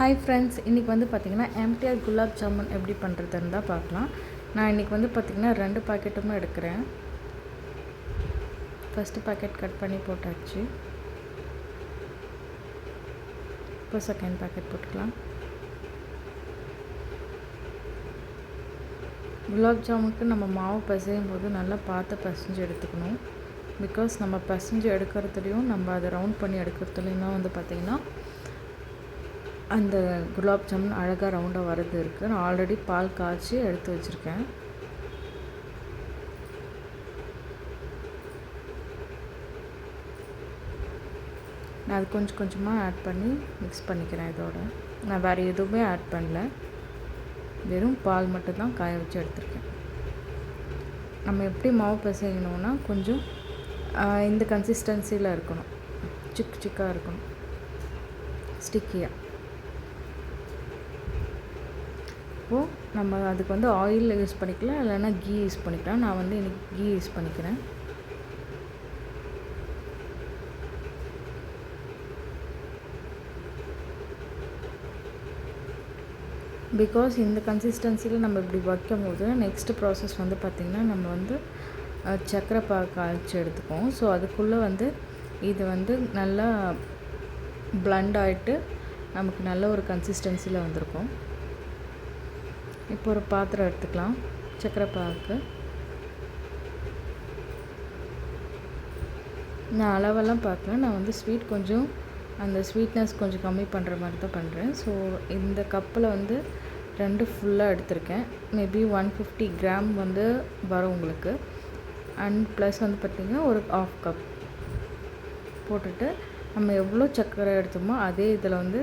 Hi friends இன்றைக்கி வந்து பார்த்திங்கன்னா எம்டிஆர் குலாப் ஜாமுன் எப்படி பண்ணுறதுன்னு தான் பார்க்கலாம். நான் இன்றைக்கி வந்து பார்த்திங்கன்னா ரெண்டு பாக்கெட்டுமே எடுக்கிறேன். ஃபஸ்ட்டு பாக்கெட் கட் பண்ணி போட்டாச்சு. இப்போ செகண்ட் பாக்கெட் போட்டுக்கலாம். குலாப் ஜாமுனுக்கு நம்ம மாவு பிசையும் போது நல்லா பார்த்து பிசைஞ்சு எடுத்துக்கணும். பிகாஸ் நம்ம பிசைஞ்சு எடுக்கிறதுலையும் நம்ம அதை ரவுண்ட் பண்ணி எடுக்கிறதுலையும் தான் வந்து பார்த்திங்கன்னா அந்த குலாப் ஜாமுன் அழகாக ரவுண்டாக வரது இருக்குது நான் ஆல்ரெடி பால் காய்ச்சி எடுத்து வச்சுருக்கேன். நான் அது கொஞ்சம் கொஞ்சமாக ஆட் பண்ணி மிக்ஸ் பண்ணிக்கிறேன் இதோட. நான் வேறு எதுவுமே ஆட் பண்ணல. வெறும் பால் மட்டும்தான் காய வச்சு எடுத்துருக்கேன். நம்ம எப்படி மாவு பிசையணும்னா கொஞ்சம் இந்த கன்சிஸ்டன்சியில் இருக்கணும். சிக் சிக்காக இருக்கணும். ஸ்டிக்கியாக அப்போது நம்ம அதுக்கு வந்து ஆயில் யூஸ் பண்ணிக்கலாம் இல்லைன்னா கீ யூஸ் பண்ணிக்கலாம். நான் வந்து எனக்கு கீ யூஸ் பண்ணிக்கிறேன். பிகாஸ் இந்த கன்சிஸ்டன்சியில் நம்ம இப்படி வைக்கும் போது நெக்ஸ்ட் ப்ராசஸ் வந்து பார்த்திங்கன்னா நம்ம வந்து சக்கரை பாகு காய்ச்சி எடுத்துக்குவோம். ஸோ அதுக்குள்ளே வந்து இது வந்து நல்லா பிளண்ட் ஆகிட்டு நமக்கு நல்ல ஒரு கன்சிஸ்டன்சியில் வந்திருக்கும். இப்போ ஒரு பாத்திரம் எடுத்துக்கலாம். சக்கரை பாக்கு நான் அளவெல்லாம் பார்க்கல. நான் வந்து ஸ்வீட் கொஞ்சம் அந்த ஸ்வீட்னஸ் கொஞ்சம் கம்மி பண்ணுற மாதிரி தான் பண்ணுறேன் ஸோ இந்த கப்பில் வந்து ரெண்டு ஃபுல்லாக எடுத்திருக்கேன். மேபி ஒன் ஃபிஃப்டி கிராம் வந்து வரும் உங்களுக்கு. அண்ட் ப்ளஸ் வந்து பார்த்திங்கன்னா ஒரு ஆஃப் கப் போட்டுட்டு நம்ம எவ்வளோ சர்க்கரை எடுத்தோமோ அதே இதில் வந்து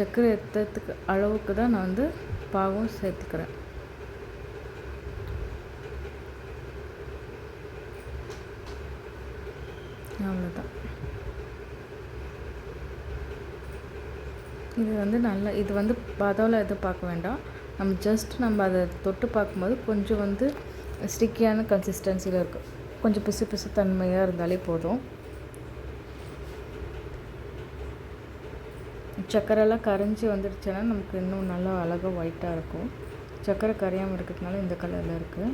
சர்க்கரை எடுத்ததுக்கு அளவுக்கு தான் நான் வந்து பாகும் சேர்த்துக்கிறேன். அவ்வளோதான் இது வந்து நல்லா இது வந்து பதவில் எதுவும் பார்க்க வேண்டாம். நம்ம ஜஸ்ட் நம்ம அதை தொட்டு பார்க்கும்போது கொஞ்சம் வந்து ஸ்டிக்கியான கன்சிஸ்டன்சியில் இருக்கும் கொஞ்சம் பிசு பிசு தன்மையாக இருந்தாலே போதும். சக்கரைலாம் கரைஞ்சி வந்துடுச்சுன்னா நமக்கு இன்னும் நல்லா அழகாக ஒயிட்டாக இருக்கும். சக்கரை கரையாமல் இருக்கிறதுனால இந்த கலரில் இருக்குது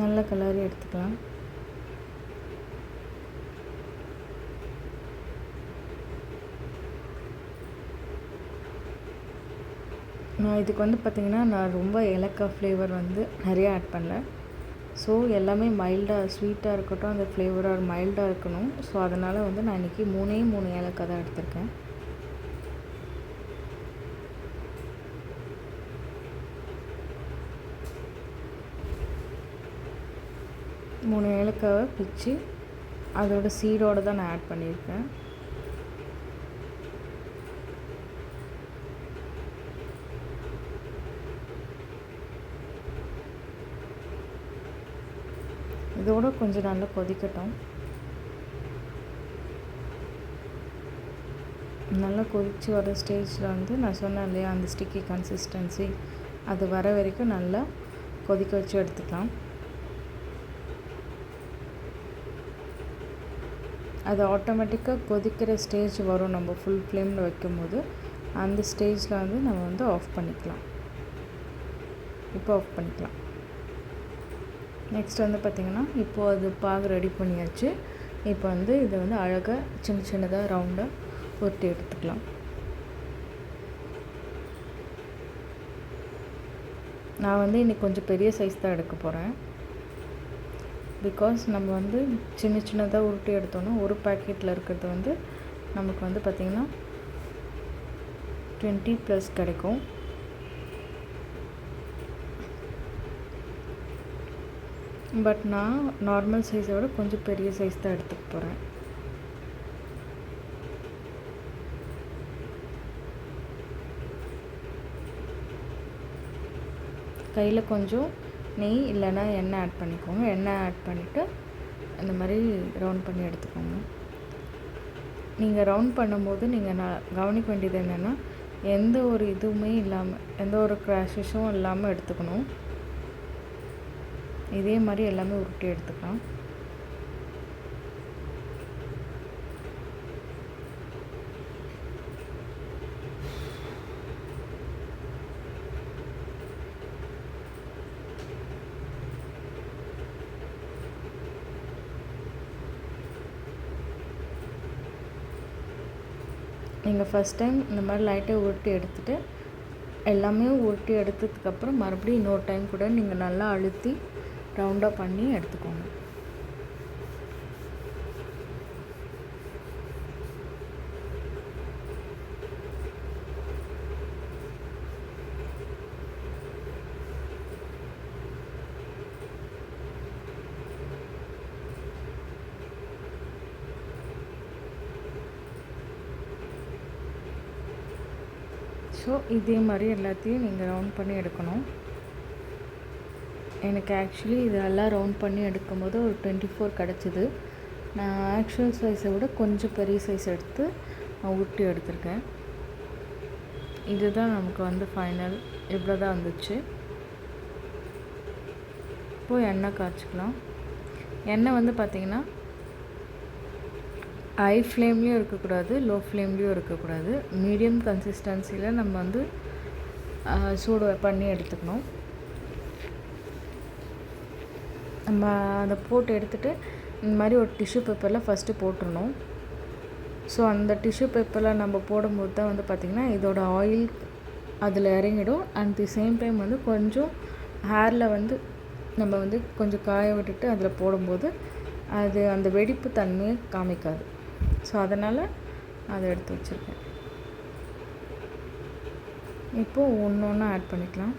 நல்ல கலர் எடுத்துக்கலாம். நான் இதுக்கு வந்து பார்த்திங்கன்னா நான் ரொம்ப ஏலக்காய் ஃப்ளேவர் வந்து நிறைய ஆட் பண்ணல ஸோ எல்லாமே மைல்டாக ஸ்வீட்டாக இருக்கட்டும் அந்த ஃப்ளேவராக மைல்டாக இருக்கணும். ஸோ அதனால் வந்து நான் இன்றைக்கி மூணே மூணு ஏலக்காய் தான் எடுத்திருக்கேன். மூணு ஏலக்காவை பிச்சு அதோட சீடோடு தான் நான் ஆட் பண்ணியிருக்கேன். இதோடு கொஞ்சம் நல்லா கொதிக்கட்டும். நல்லா கொதித்து வர ஸ்டேஜில் வந்து நான் சொன்னேன் இல்லையா அந்த ஸ்டிக்கி கன்சிஸ்டன்சி அது வர வரைக்கும் நல்லா கொதிக்க வச்சு எடுத்துக்கலாம். அது ஆட்டோமேட்டிக்காக கொதிக்கிற ஸ்டேஜ் வரும். நம்ம ஃபுல் ஃப்ளேமில் வைக்கும்போது அந்த ஸ்டேஜில் வந்து நம்ம வந்து ஆஃப் பண்ணிக்கலாம். இப்போ ஆஃப் பண்ணிக்கலாம். நெக்ஸ்ட் வந்து பார்த்திங்கன்னா இப்போது அது பாகு ரெடி பண்ணியாச்சு. இப்போ வந்து இதை வந்து அழகாக சின்ன சின்னதாக ரவுண்டாக உருட்டி எடுத்துக்கலாம். நான் வந்து இன்றைக்கி கொஞ்சம் பெரிய சைஸ் தான் எடுக்க போகிறேன் பிகாஸ் நம்ம வந்து சின்ன சின்னதாக உருட்டி எடுத்தோன்னா ஒரு பேக்கெட்டில் இருக்கிறது வந்து நமக்கு வந்து பார்த்திங்கன்னா டுவெண்ட்டி ப்ளஸ் கிடைக்கும். பட் நான் நார்மல் சைஸை விட கொஞ்சம் பெரிய சைஸ் தான் எடுத்துக்க போகிறேன் கையில் கொஞ்சம் நெய் இல்லைன்னா எண்ணெய் ஆட் பண்ணிக்கோங்க. எண்ணெய் ஆட் பண்ணிவிட்டு இந்த மாதிரி ரவுண்ட் பண்ணி எடுத்துக்கோங்க. நீங்கள் ரவுண்ட் பண்ணும்போது நீங்கள் நான் கவனிக்க வேண்டியது என்னென்னா எந்த ஒரு இதுவுமே இல்லாமல் எந்த ஒரு க்ராஷஸும் இல்லாமல் எடுத்துக்கணும். இதே மாதிரி எல்லாமே உருட்டி எடுத்துக்கலாம். நீங்கள் ஃபஸ்ட் டைம் இந்த மாதிரி லைட்டாக உருட்டி எடுத்துகிட்டு எல்லாமே உருட்டி எடுத்ததுக்கப்புறம் மறுபடியும் இன்னொரு டைம் கூட நீங்கள் நல்லா அழுத்தி ரவுண்டாக பண்ணி எடுத்துக்கோங்க. ஸோ இதே மாதிரி எல்லாத்தையும் நீங்கள் ரவுண்ட் பண்ணி எடுக்கணும். எனக்கு ஆக்சுவலி இதெல்லாம் ரவுண்ட் பண்ணி எடுக்கும்போது ஒரு டுவெண்ட்டி ஃபோர் கிடச்சிது. நான் ஆக்சுவல் சைஸை விட கொஞ்சம் பெரிய சைஸ் எடுத்து நான் உருட்டி எடுத்திருக்கேன். இதுதான் நமக்கு வந்து ஃபைனல் இவ்வளோ தான் வந்துச்சு. இப்போது எண்ணெய் காய்ச்சிக்கலாம். எண்ணெய் வந்து பார்த்திங்கன்னா ஹை ஃப்ளேம்லேயும் இருக்கக்கூடாது லோ ஃப்ளேம்லேயும் இருக்கக்கூடாது. மீடியம் கன்சிஸ்டன்சியில் நம்ம வந்து சூடு பண்ணி எடுத்துக்கணும். நம்ம அதை போட்டு எடுத்துகிட்டு இந்த மாதிரி ஒரு டிஷ்யூ பேப்பரில் ஃபஸ்ட்டு போட்டுடணும் ஸோ அந்த டிஷ்யூ பேப்பரில் நம்ம போடும்போது தான் வந்து பார்த்திங்கன்னா இதோட ஆயில் அதில் இறங்கிடும். அண்ட் தி சேம் டைம் வந்து கொஞ்சம் ஹேரில் வந்து நம்ம வந்து கொஞ்சம் காய விட்டுட்டு அதில் போடும்போது அது அந்த வெடிப்பு தன்மையை காமிக்காது. ஸோ அதனால் அதை எடுத்து வச்சுருக்கேன். இப்போது ஒன்று ஒன்று ஆட் பண்ணிக்கலாம்.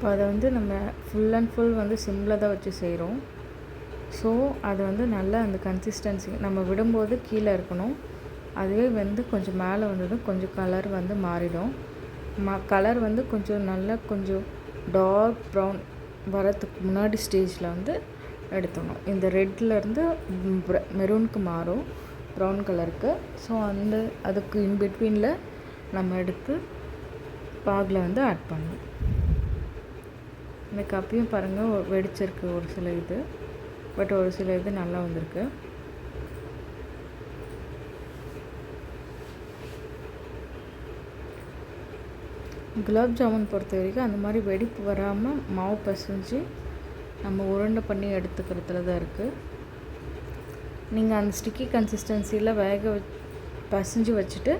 இப்போ அதை வந்து நம்ம ஃபுல் அண்ட் ஃபுல் வந்து சிம்மில் தான் வச்சு செய்கிறோம் ஸோ அது வந்து நல்லா அந்த கன்சிஸ்டன்சி நம்ம விடும்போது கீழே இருக்கணும். அதுவே வந்து கொஞ்சம் மேலே வந்ததும் கொஞ்சம் கலர் வந்து மாறிடும். ம கலர் வந்து கொஞ்சம் நல்லா கொஞ்சம் டார்க் ப்ரௌன் வரத்துக்கு முன்னாடி ஸ்டேஜில் வந்து எடுத்துடணும். இந்த ரெட்லேருந்து மெரூனுக்கு மாறும் ப்ரௌன் கலருக்கு ஸோ அந்த அதுக்கு இன்பிட்வீனில் நம்ம எடுத்து பாகில் வந்து ஆட் பண்ணணும். இந்த கப்பையும் பாருங்கள் வெடிச்சிருக்கு ஒரு சில இது. பட் ஒரு சில இது நல்லா வந்திருக்கு. குலாப் ஜாமுன் பொறுத்த வரைக்கும் அந்த மாதிரி வெடிப்பு வராமல் மாவு பசைஞ்சு நம்ம உருண்டை பண்ணி எடுத்துக்கிறதுல தான் இருக்குது நீங்கள் அந்த ஸ்டிக்கி கன்சிஸ்டன்சியில் வேக வ பசைஞ்சு வச்சுட்டு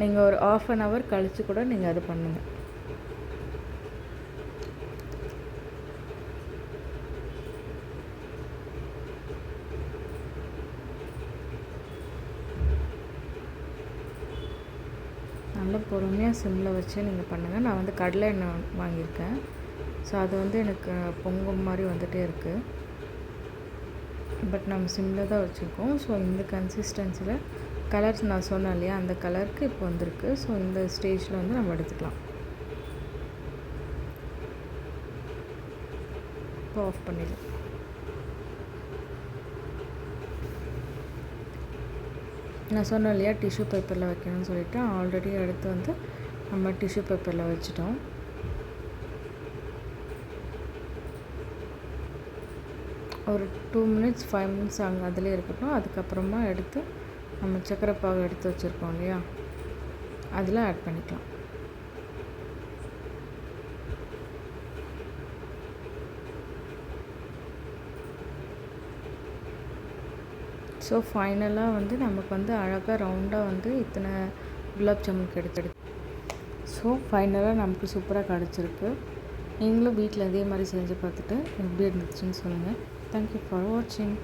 நீங்கள் ஒரு ஆஃப் அன் ஹவர் கழித்து கூட நீங்கள் அது பண்ணுங்கள் நல்லா பொறுமையாக சிம்மில் வச்சு நீங்கள் பண்ணுங்கள் நான் வந்து கடலை எண்ணெய் வாங்கியிருக்கேன். ஸோ அது வந்து எனக்கு பொங்கும் மாதிரி வந்துகிட்டே இருக்குது பட் நம்ம சிம்மில் தான் வச்சுருக்கோம். ஸோ இந்த கன்சிஸ்டன்சியில் கலர்ஸ் நான் சொன்னேன் இல்லையா அந்த கலருக்கு இப்போ வந்திருக்கு. ஸோ இந்த ஸ்டேஜில் வந்து நம்ம எடுத்துக்கலாம். இப்போ ஆஃப் பண்ணிடலாம். நான் சொன்னேன் இல்லையா டிஷ்யூ பேப்பரில் வைக்கணும்னு சொல்லிவிட்டு ஆல்ரெடி எடுத்து வந்து நம்ம டிஷ்யூ பேப்பரில் வச்சுட்டோம். ஒரு டூ மினிட்ஸ் ஃபைவ் மினிட்ஸ் அங்கே அதிலே இருக்கட்டும். அதுக்கப்புறமா எடுத்து நம்ம சக்கரை பாகு எடுத்து வச்சுருக்கோம் இல்லையா அதில் ஆட் பண்ணிக்கலாம். ஸோ ஃபைனலாக வந்து நமக்கு வந்து அழகாக ரவுண்டாக வந்து இத்தனை குலாப் ஜாமுன் கிடைச்சிடு ஸோ ஃபைனலாக நமக்கு சூப்பராக கிடச்சிருக்கு. நீங்களும் வீட்டில் அதே மாதிரி செஞ்சு பார்த்துட்டு எப்படி இருந்துச்சுன்னு சொல்லுங்கள் தேங்க்யூ ஃபார் வாட்சிங்